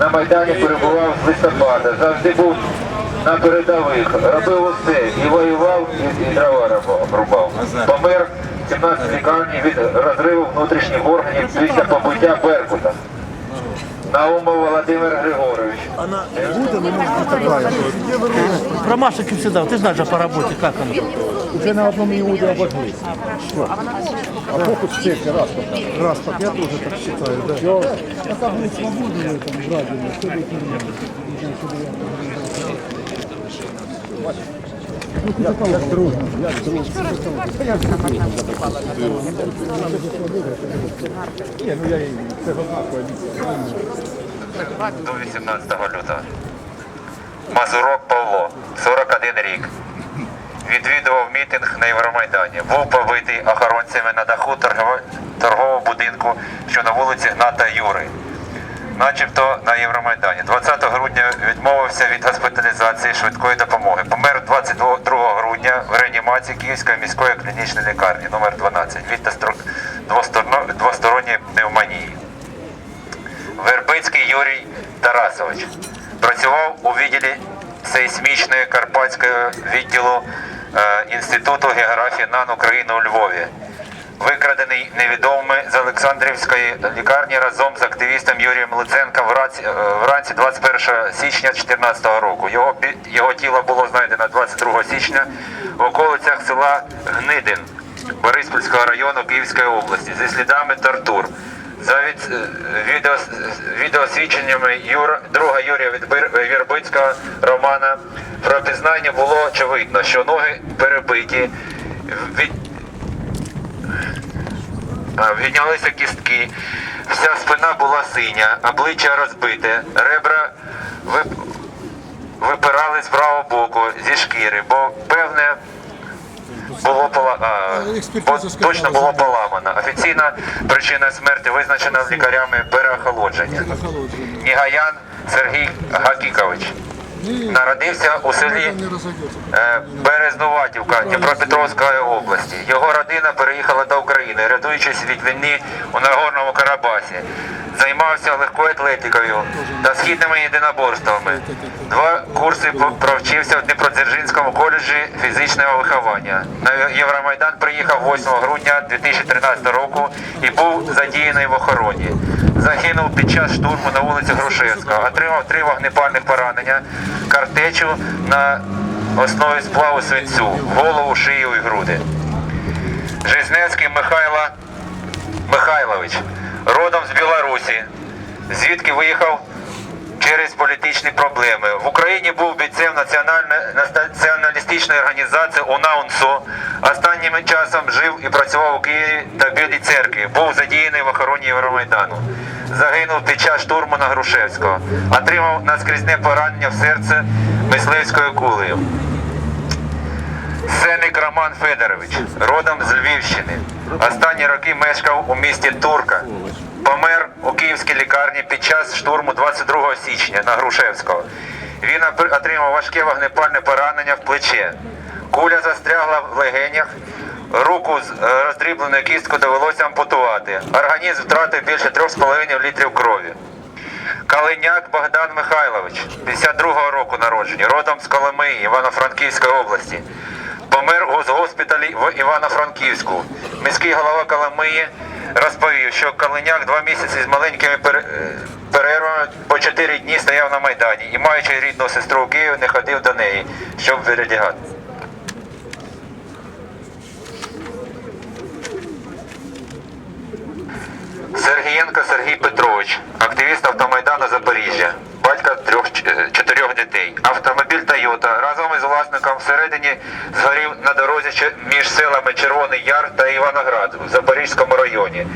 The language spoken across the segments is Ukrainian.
на Майдані перебував з листопада, завжди був на передових, робив усе, і воював, і, і дрова рубав-. Помер в 17 лікарні від розриву внутрішніх органів після побиття Беркута. Наумов Володимир Григорович. Про Машечку всегда, ты знаешь же по работе, как она. Уже на одном иуде обожглись. А фокус в церкви раз по Раз по Я тоже так считаю, да. А как мы свободу в этом граде, что вы Як до 18 лютого. Мазурок Павло, 41 рік. Відвідував мітинг на Євромайдані. Був побитий охоронцями на даху торгового будинку, що на вулиці Гната Юри. Начебто на Євромайдані. 20 грудня відмовився від госпіталізації швидкої допомоги. Помер 22 грудня в реанімації Київської міської клінічної лікарні номер 12 від двосторонньої пневмонії. Вербицький Юрій Тарасович. Працював у відділі сейсмічної Карпатського відділу е, Інституту географії НАН України у Львові. Викрадений невідомими з Олександрівської лікарні разом з активістом Юрієм вранці, е, вранці 21 січня 2014 року. Його, його тіло було знайдено 22 січня в околицях села Гнидин Бориспільського району Київської області зі слідами тортур. За від, е, відео, відеосвідченнями Юра, друга Юрія Вірбицького Романа про пізнання було очевидно, що ноги перебиті, від, а, Віднялися кістки, вся спина була синя, обличчя розбите, ребра вип... випирали з правого боку зі шкіри, бо певне було пола... а, бо точно було поламано. Офіційна причина смерті визначена лікарями переохолодження. Нігаян Сергій Гакікович. Народився у селі е, Березнуватівка Дніпропетровської області. Його родина переїхала до України, рятуючись від війни у Нагорному Карабасі. Займався легкою атлетикою та східними єдиноборствами. Два курси провчився в Дніпродзержинському коледжі фізичного виховання. На Євромайдан приїхав 8 грудня 2013 року і був задіяний в охороні. Загинув під час штурму на вулиці Грушевського. Отримав три вогнепальних поранення, картечу на основі сплаву свинцю, голову, шию і груди. Жизневський Михайло Михайлович, родом з Білорусі, звідки виїхав через політичні проблеми. В Україні був бійцем націоналістичної організації УНАУНСО. Останнім часом жив і працював у Києві та Білій церкві. Був задіяний в охороні Євромайдану. Загинув під час штурму на Грушевського. Отримав наскрізне поранення в серце мисливською кулею. Сеник Роман Федорович, родом з Львівщини. Останні роки мешкав у місті Турка. Помер у київській лікарні під час штурму 22 січня на Грушевського. Він отримав важке вогнепальне поранення в плече. Куля застрягла в легенях, руку з е, роздрібленою кісткою довелося ампутувати. Організм втратив більше 3,5 літрів крові. Калиняк Богдан Михайлович, 52-го року народження, родом з Коломиї, Івано-Франківської області. Помер у госпіталі в Івано-Франківську. Міський голова Коломиї розповів, що Калиняк два місяці з маленькими перервами по чотири дні стояв на Майдані і, маючи рідну сестру у Києві, не ходив до неї, щоб передягати. Сергієнко Сергій Петрович, активіст автомайдану Запоріжжя, чотирьох дітей. Автомобіль Тойота разом із власником всередині згорів на дорозі між селами Червоний Яр та Іваноград в Запорізькому районі.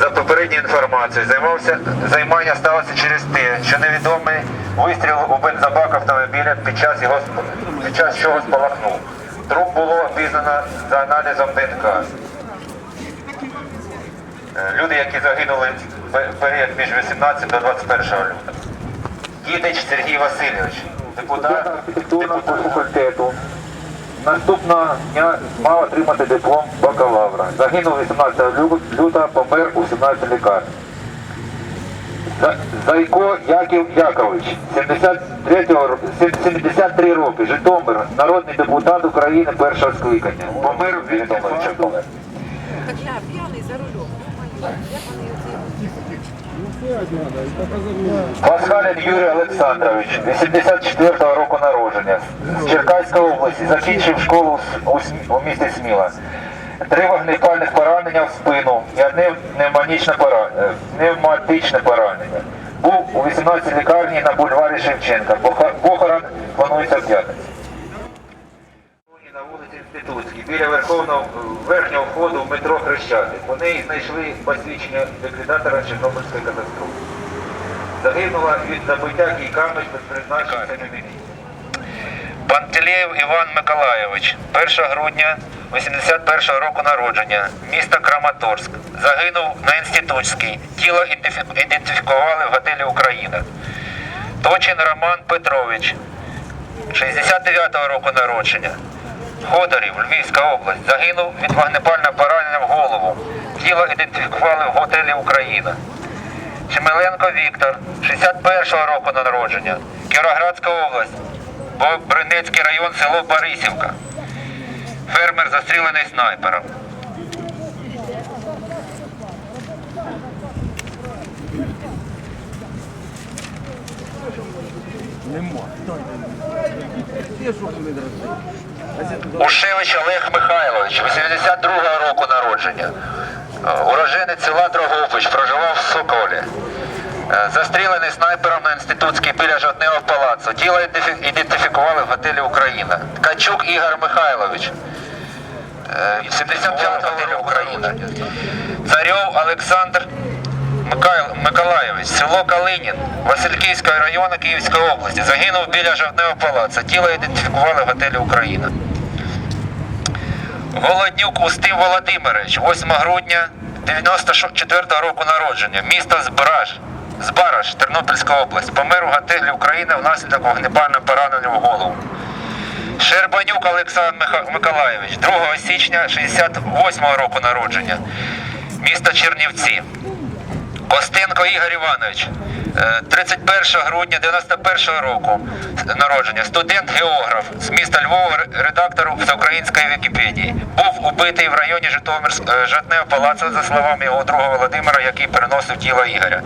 За попередньою інформацією, займався займання сталося через те, що невідомий вистріл у бензобак автомобіля під час його під час чого спалахнув. Труп було опізнано за аналізом ДНК. Е, Люди, які загинули в період між 18 до 21 лютого. Дідич Сергій Васильович, депутат архітектурного факультету. Наступного дня мав отримати диплом бакалавра. Загинув 18 лютого, помер у 17 лікарні. Зайко Яків Якович, 73 73 роки, Житомир, народний депутат України першого скликання. Помер від Житомирча. Так я п'яний за рулем. Пасхалін Юрій Олександрович, 84-го року народження, з Черкаської області, закінчив школу у, місті Сміла. Три вогнепальних поранення в спину і одне е, пневматичне поранення. Був у 18 лікарні на бульварі Шевченка. Похорон планується в п'ятницю. Інститутській, біля верховного верхнього входу в метро Хрещатик. У неї знайшли посвідчення ліквідатора Чорнобильської катастрофи. Загинула від забиття кійками без призначення мені. Пантелєєв Іван Миколайович, 1 грудня 81 року народження, місто Краматорськ. Загинув на інститутській. Тіло ідентифікували в готелі Україна. Точин Роман Петрович, 69-го року народження. Ходорів, Львівська область, загинув від вогнепального поранення в голову. Тіло ідентифікували в готелі Україна. Чемеленко Віктор, 61-го року народження. Кіровоградська область, Бринецький район, село Борисівка. Фермер застрілений снайпером. Ушевич Олег Михайлович, 82-го року народження. Е, Уроженець села Дрогобич, проживав в Соколі. Е, Застрілений снайпером на інститутській біля Жовтневого палацу. Тіло ідентифікували в готелі Україна. Ткачук Ігор Михайлович. е, 75 готелі Україна. Царьов Олександр Миколайович, село Калинін, Васильківського району Київської області. Загинув біля Жовтневого палацу. Тіло ідентифікували в готелі Україна. Голоднюк Устим Володимирович, 8 грудня 94 року народження, місто Збраж, Збараж, Тернопільська область. Помер у готелі України внаслідок вогнепального поранення в голову. Щербанюк Олександр Миколайович, 2 січня 68 року народження, місто Чернівці. Костенко Ігор Іванович, е, 31 грудня 91 року народження, студент-географ з міста Львова, ре- редактор всеукраїнської Вікіпедії. Був убитий в районі Житомир е, палацу, за словами його друга Володимира, який переносив тіло Ігоря.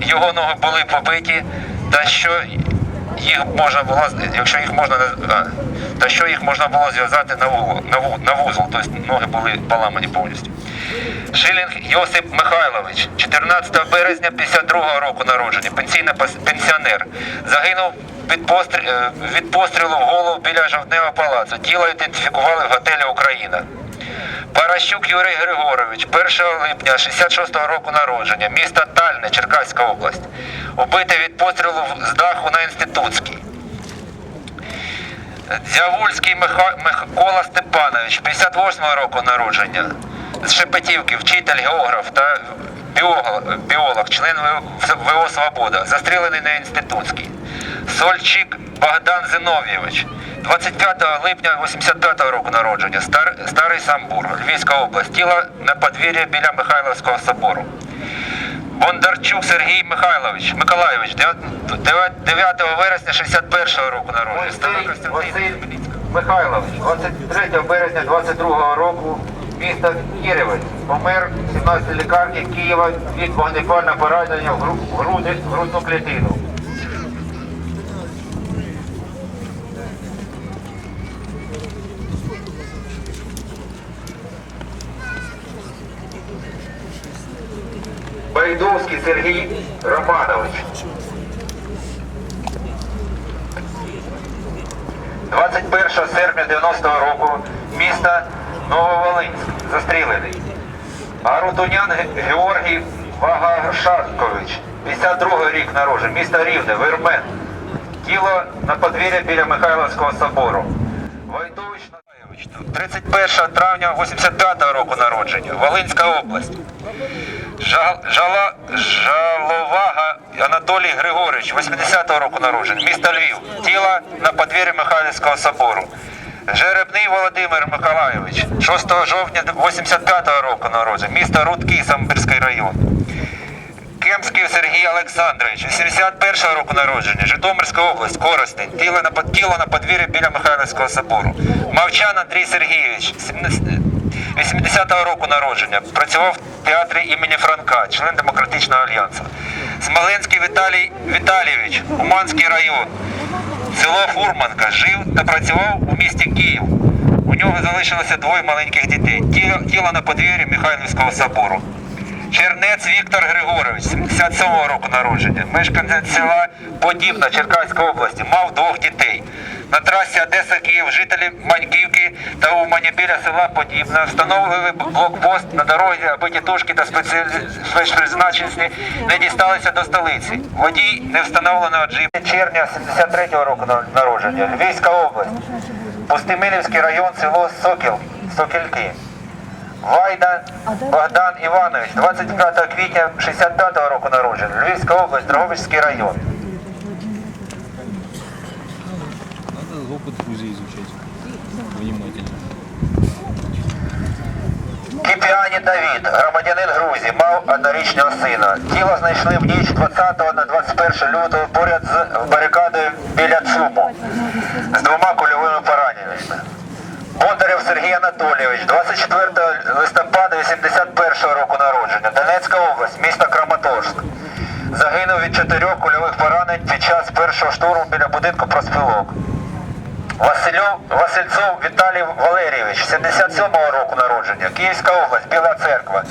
Його ноги були побиті, та що їх можна було, якщо їх можна та що їх можна було зв'язати на вузол, на вузол, тобто ноги були поламані повністю. Шилінг Йосип Михайлович, 14 березня 52 року народження, пенсійний пенсіонер. Загинув від, пострі... е, від пострілу в голову біля Жовтневого палацу. Тіло ідентифікували в готелі Україна. Паращук Юрій Григорович, 1 липня 66 року народження, місто Тальне, Черкаська область. Убитий від пострілу з даху на інститутській. Дзявульський. Микола Степанович, 58 року народження, з Шепетівки, вчитель, географ та біолог, біолог член ВО Свобода, застрілений на інститутській. Сольчик Богдан Зиновійович, 25 липня 85 року народження, Стар... Старий Самбур, Львівська область, тіло на подвір'я біля Михайловського собору. Бондарчук Сергій Михайлович, Миколайович, 9 вересня 61 року народження. Старий Костянтин Михайлович, 23 березня 22 року, місто Кіревець, помер в 17 лікарні Києва від вогнепального поранення в груди, в грудну клітину. Байдовський Сергій Романович. 21 серпня 90-го року місто Нововолинськ застрілений. Арутунян Георгій Вагашаткович, 52 рік народження, місто Рівне, Вермен. Тіло на подвір'я біля Михайловського собору. Войдович Натайович, 31 травня 85 року народження, Волинська область. Жал, жала, Жаловага Анатолій Григорович, 80-го року народження, місто Львів. Тіло на подвір'ї Михайлівського собору. Жеребний Володимир Миколайович, 6 жовтня 85-го року народження, місто Рудки, Самбірський район. Ємський Сергій Олександрович, 81-го року народження, Житомирська область, Коростень, тіло на, тіло на подвір'ї біля Михайлівського собору. Мовчан Андрій Сергійович, 80-го року народження, працював в театрі імені Франка, член Демократичного альянсу. Смоленський Віталій Віталійович, Уманський район, село Фурманка, жив та працював у місті Київ. У нього залишилося двоє маленьких дітей. Тіло, тіло на подвір'ї Михайлівського собору. Чернець Віктор Григорович, 77-го року народження, мешканець села Подібна Черкаської області, мав двох дітей. На трасі Одеса Київ жителі Маньківки та Умані біля села Подібна встановили блокпост на дорозі, аби тітушки та спецпризначенці не дісталися до столиці. Водій не встановленого джипа. Червня 73-го року народження, Львівська область, Пустимилівський район, село Сокіл, Сокільки. Вайда Богдан Іванович, 25 квітня 65-го року народження, Львівська область, Дрогобичський район. Кіпіані Давід, громадянин Грузії, мав однорічного сина. Тіло знайшли в ніч 20 на 21 лютого поряд з барикадою біля ЦУМу з двома кульовими пораненнями. Бондарєв Сергій Анатолійович, 24 листопада 81 року народження, Донецька область, місто Краматорськ. Загинув від чотирьох кульових поранень під час першого штурму біля будинку проспілок. Василю, Васильцов Віталій Валерійович, 77-го року народження, Київська область, Біла церква.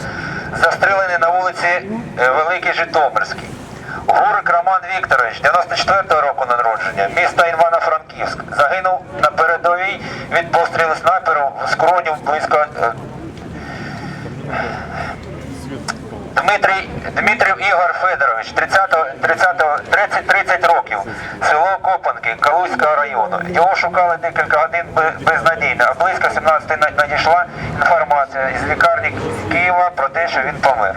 Застрелений на вулиці е, Великий Житомирський. Гурик Роман Вікторович, 94-го року народження, місто Івано-Франківськ. Загинув на передовій від пострілу снайперу в скроню близько е, Дмитрій, Дмитрів Ігор Федорович, 30, 30, 30, 30 років, Копанки, Калузького району. Його шукали декілька годин безнадійно, а близько 17 на- надійшла інформація із лікарні Києва про те, що він помер.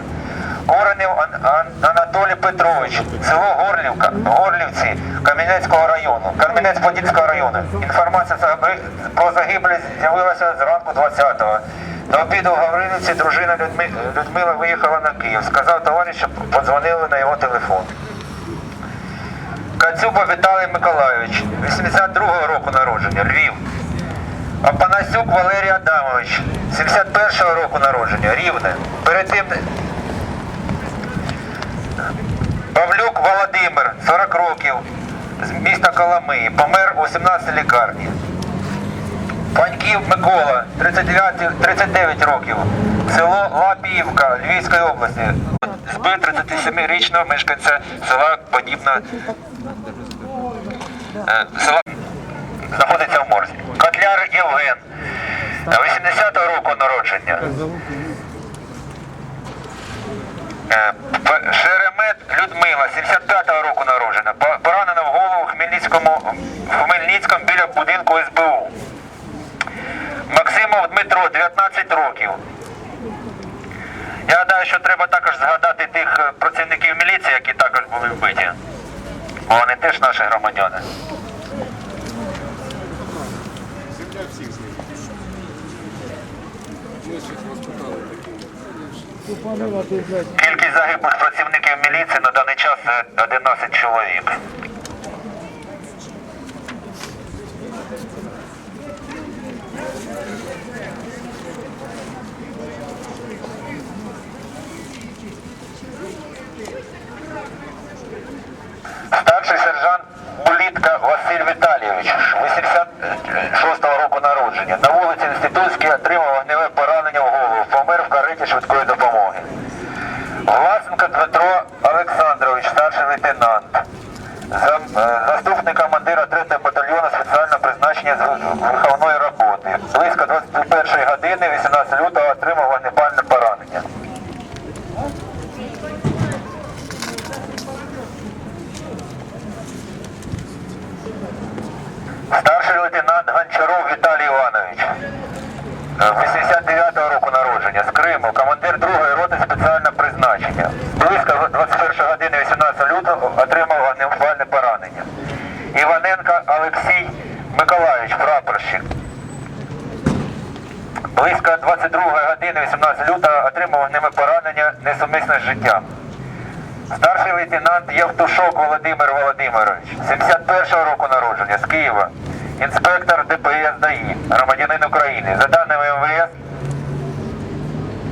Ан- Анатолій Петрович, село Горлівка, Горлівці, Кам'янецького району, Кам'янець-Подільського району. Інформація про загиблих з'явилася зранку 20-го. До обіду в Гаврилівці дружина Людмила виїхала на Київ. Сказав товариш, щоб подзвонили на його телефон. Кацюба Віталій Миколайович, 82-го року народження, Львів. Апанасюк Валерій Адамович, 71-го року народження, Рівне. Перед тим Павлюк Володимир, 40 років, з міста Коломиї, помер у 17 лікарні. Паньків Микола, 39, 39 років, село Лапіївка Львівської області. Збив 37-річного мешканця села Подібна. Е, Села знаходиться в морзі. Котляр Євген, 80-го року народження. Е, П- Шеремет Людмила, 75-го року народжена. По- Поранена в голову в Хмельницькому, в Хмельницькому біля будинку СБУ. Максимов Дмитро, 19 років. Я гадаю, що треба також згадати тих е, працівників міліції, які також були вбиті. Бо вони теж наші громадяни. Кількість загиблих працівників міліції на даний час це 11 чоловік. Старший сержант Булітка Василь Віталійович, 86-го року народження. На вулиці Інститутській отримав вогневе поранення в голову. Помер в кареті швидкої допомоги. Власенко Дмитро Олександрович, старший лейтенант. Зам- е, Заступник командира 3-го батальйону спеціального виховної роботи. Близько 21 години 18 лютого отримав вогнепальне поранення. Старший лейтенант Гончаров Віталій Іванович. Е, 89-го року народження з Криму, командир 2-ї роти спеціального призначення. Близько 21 години 18 лютого отримав вогнепальне поранення. Іваненко Олексій Миколаївич, прапорщик. Близько 22 години 18 лютого отримав вогневе поранення несумисне з життям. Старший лейтенант Євтушок Володимир Володимирович, 71-го року народження з Києва. Інспектор ДПС ДАІ, громадянин України. За даними МВС,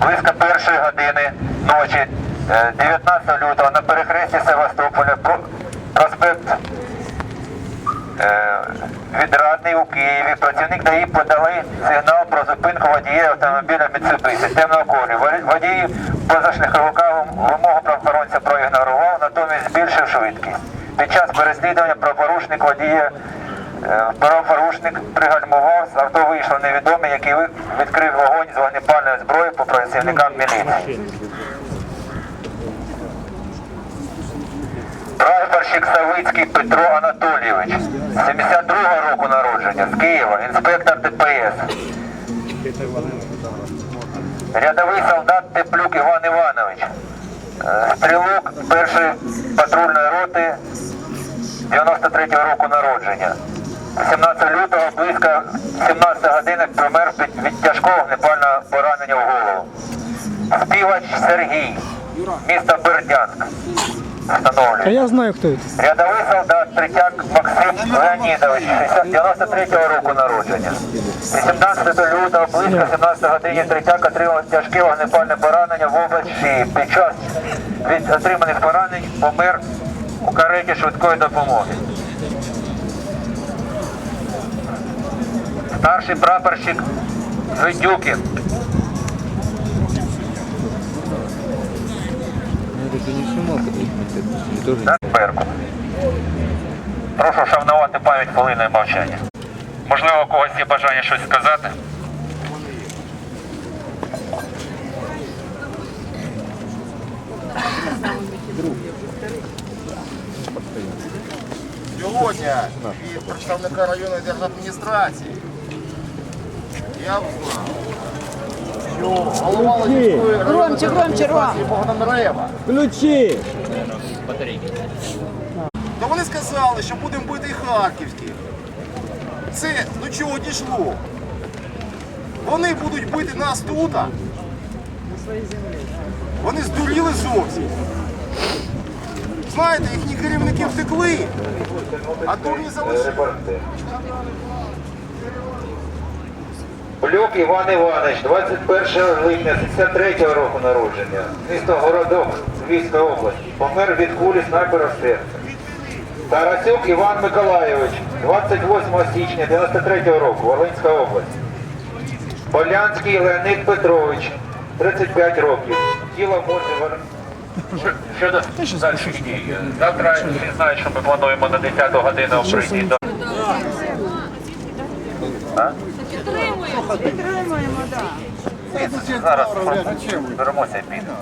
близько першої години ночі е, 19 лютого на перехресті Севастополя проспект Відрадний у Києві працівник ДАІ подали сигнал про зупинку водія автомобіля Mitsubishi темного кольору. Во- Водій позашляховика вимогу правоохоронця проігнорував, натомість збільшив швидкість. Під час переслідування правопорушник водія е, правопорушник пригальмував, з авто вийшло невідомий, який відкрив вогонь з вогнепальної зброї по працівникам міліції. Прапорщик Савицький Петро Анатолійович, 72-го року народження, з Києва, інспектор ДПС. Рядовий солдат Теплюк Іван Іванович, стрілок першої патрульної роти 93-го року народження. 17 лютого близько 17 години помер від, тяжкого вогнепального поранення в голову. Співач Сергій, місто Бердянськ. Встановлює. я знаю, хто це. Рядовий солдат Третяк Максим Леонідович, 93-го року народження. 18 лютого близько 17 годині Третяк отримав тяжке вогнепальне поранення в область шиї. Під час від отриманих поранень помер у кареті швидкої допомоги. Старший прапорщик Гайдюкін, это не снимал, это тоже Так, Беркут. Прошу шанувати пам'ять хвилиною мовчання. Можливо, у когось є бажання щось сказати? Сьогодні від представника районної держадміністрації я узнав, голова Лозівської держадміністрації Богдан Рева. Ключі! То вони сказали, що будемо бити і Харківські. Це до чого дійшло? Вони будуть бити нас тут. а? Вони здуріли зовсім. Знаєте, їхні керівники втекли, а дурні залишили. Блюк Іван Іванович, 21 липня 73 року народження, місто Городок, Львівська область, помер від кулі снайпера в серце. Тарасюк Іван Миколайович, 28 січня 93 року, Волинська область. Полянський Леонид Петрович, 35 років. Тіло може. Щодо. Завтра всі знають, що ми плануємо на 10 годину прийти до Підтримуємо, так. Зараз беремося і підемо.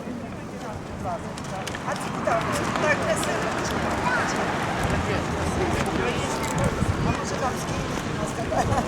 А ти куди? Так, не сильно. Українські, може там скільки нас